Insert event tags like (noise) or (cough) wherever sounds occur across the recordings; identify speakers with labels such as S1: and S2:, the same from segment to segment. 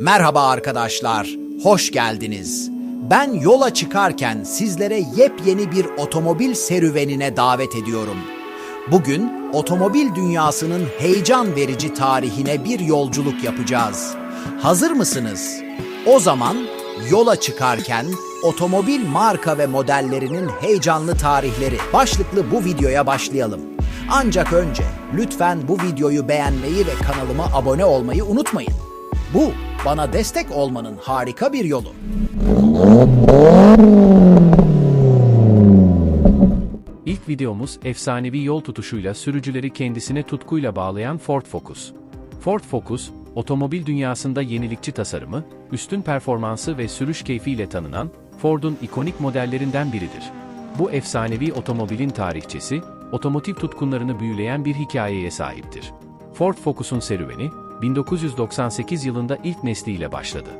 S1: Merhaba arkadaşlar, hoş geldiniz. Ben yola çıkarken sizlere yepyeni bir otomobil serüvenine davet ediyorum. Bugün otomobil dünyasının heyecan verici tarihine bir yolculuk yapacağız. Hazır mısınız? O zaman yola çıkarken otomobil marka ve modellerinin heyecanlı tarihleri başlıklı bu videoya başlayalım. Ancak önce lütfen bu videoyu beğenmeyi ve kanalıma abone olmayı unutmayın. Bu bana destek olmanın harika bir yolu.
S2: İlk videomuz efsanevi yol tutuşuyla sürücüleri kendisine tutkuyla bağlayan Ford Focus. Ford Focus, otomobil dünyasında yenilikçi tasarımı, üstün performansı ve sürüş keyfiyle tanınan Ford'un ikonik modellerinden biridir. Bu efsanevi otomobilin tarihçesi, otomotiv tutkunlarını büyüleyen bir hikayeye sahiptir. Ford Focus'un serüveni, 1998 yılında ilk nesliyle başladı.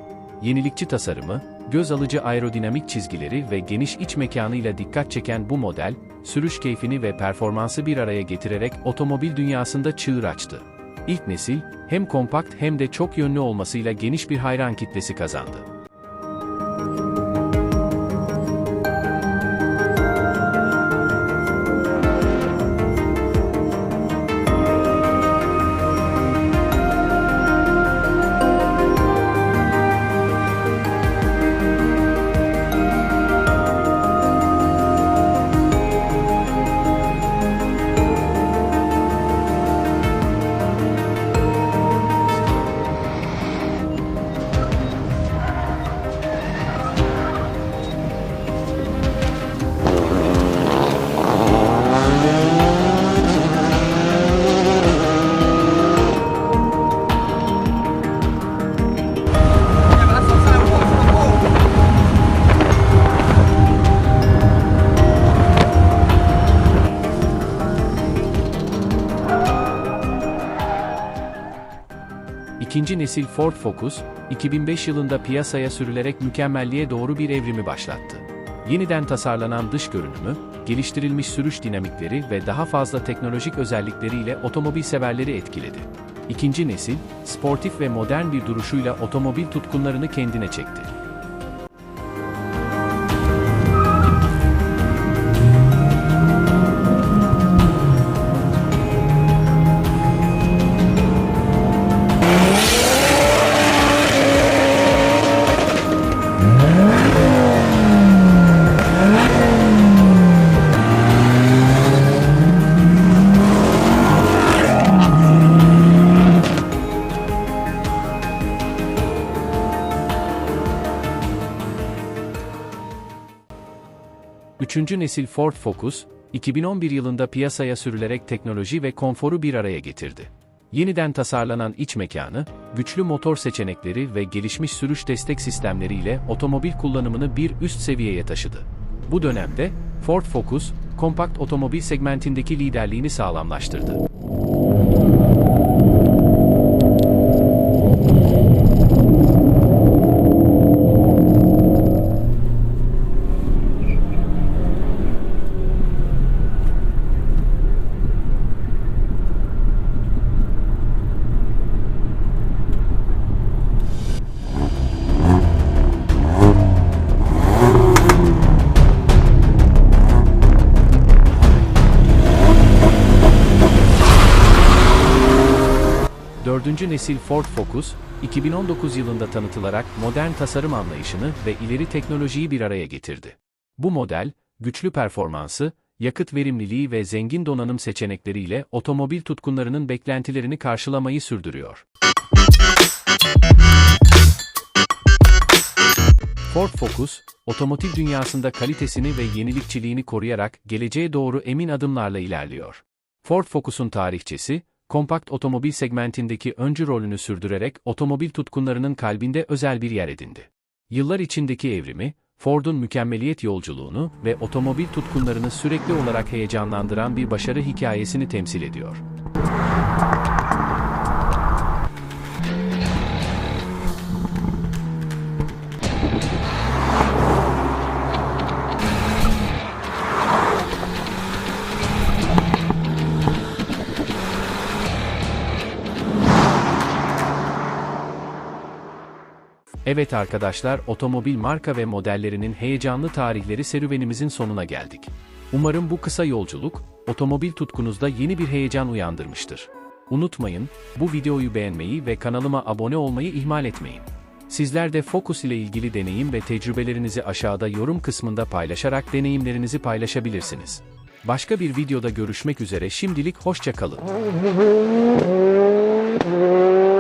S2: Yenilikçi tasarımı, göz alıcı aerodinamik çizgileri ve geniş iç mekanıyla dikkat çeken bu model, sürüş keyfini ve performansı bir araya getirerek otomobil dünyasında çığır açtı. İlk nesil, hem kompakt hem de çok yönlü olmasıyla geniş bir hayran kitlesi kazandı. İkinci nesil Ford Focus, 2005 yılında piyasaya sürülerek mükemmelliğe doğru bir evrimi başlattı. Yeniden tasarlanan dış görünümü, geliştirilmiş sürüş dinamikleri ve daha fazla teknolojik özellikleriyle otomobil severleri etkiledi. İkinci nesil, sportif ve modern bir duruşuyla otomobil tutkunlarını kendine çekti. Üçüncü nesil Ford Focus, 2011 yılında piyasaya sürülerek teknoloji ve konforu bir araya getirdi. Yeniden tasarlanan iç mekanı, güçlü motor seçenekleri ve gelişmiş sürüş destek sistemleriyle otomobil kullanımını bir üst seviyeye taşıdı. Bu dönemde, Ford Focus, kompakt otomobil segmentindeki liderliğini sağlamlaştırdı. Dördüncü nesil Ford Focus, 2019 yılında tanıtılarak modern tasarım anlayışını ve ileri teknolojiyi bir araya getirdi. Bu model, güçlü performansı, yakıt verimliliği ve zengin donanım seçenekleriyle otomobil tutkunlarının beklentilerini karşılamayı sürdürüyor. Ford Focus, otomotiv dünyasında kalitesini ve yenilikçiliğini koruyarak geleceğe doğru emin adımlarla ilerliyor. Ford Focus'un tarihçesi, kompakt otomobil segmentindeki öncü rolünü sürdürerek otomobil tutkunlarının kalbinde özel bir yer edindi. Yıllar içindeki evrimi, Ford'un mükemmeliyet yolculuğunu ve otomobil tutkunlarını sürekli olarak heyecanlandıran bir başarı hikayesini temsil ediyor. Evet arkadaşlar, otomobil marka ve modellerinin heyecanlı tarihleri serüvenimizin sonuna geldik. Umarım bu kısa yolculuk, otomobil tutkunuzda yeni bir heyecan uyandırmıştır. Unutmayın, bu videoyu beğenmeyi ve kanalıma abone olmayı ihmal etmeyin. Sizler de Focus ile ilgili deneyim ve tecrübelerinizi aşağıda yorum kısmında paylaşarak deneyimlerinizi paylaşabilirsiniz. Başka bir videoda görüşmek üzere şimdilik hoşça kalın. (laughs)